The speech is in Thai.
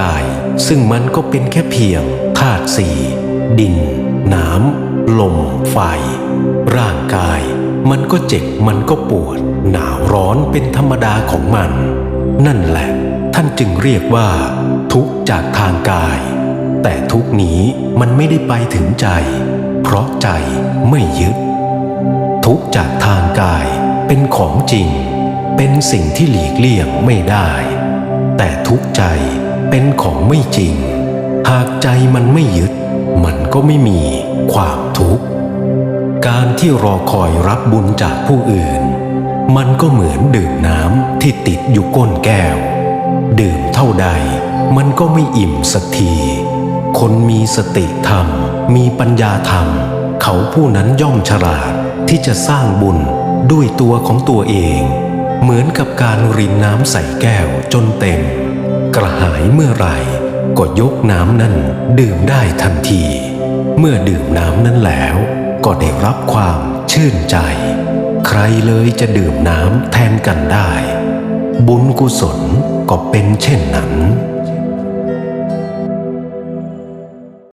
กาย ซึ่งมันก็เป็นแค่เพียงธาตุสี่ดิน น้ำ ลม ไฟ ร่างกาย มันก็เจ็บมันก็ปวด หนาวร้อนเป็นธรรมดาของมัน นั่นแหละ ท่านจึงเรียกว่า ทุกจากทางกาย แต่ทุกนี้มันไม่ได้ไปถึงใจ เพราะใจไม่ยึด ทุกจากทางกายเป็นของจริง เป็นสิ่งที่หลีกเลี่ยงไม่ได้ แต่ทุกใจ เป็นของไม่จริง หากใจมันไม่ยึด มันก็ไม่มีความทุกข์ การที่รอคอยรับบุญจากผู้อื่น มันก็เหมือนดื่มน้ำที่ติดอยู่ก้นแก้ว ดื่มเท่าใด มันก็ไม่อิ่มสักที คนมีสติธรรม มีปัญญาธรรม เขาผู้นั้นย่อมฉลาดที่จะสร้างบุญด้วยตัวของตัวเอง เหมือนกับการรินน้ำใส่แก้วจนเต็ม กระหายเมื่อไหร่ก็ยกน้ำนั้นดื่มได้ทันที เมื่อดื่มน้ำนั้นแล้วก็ได้รับความชื่นใจ ใครเลยจะดื่มน้ำแทนกันได้ บุญกุศลก็เป็นเช่นนั้น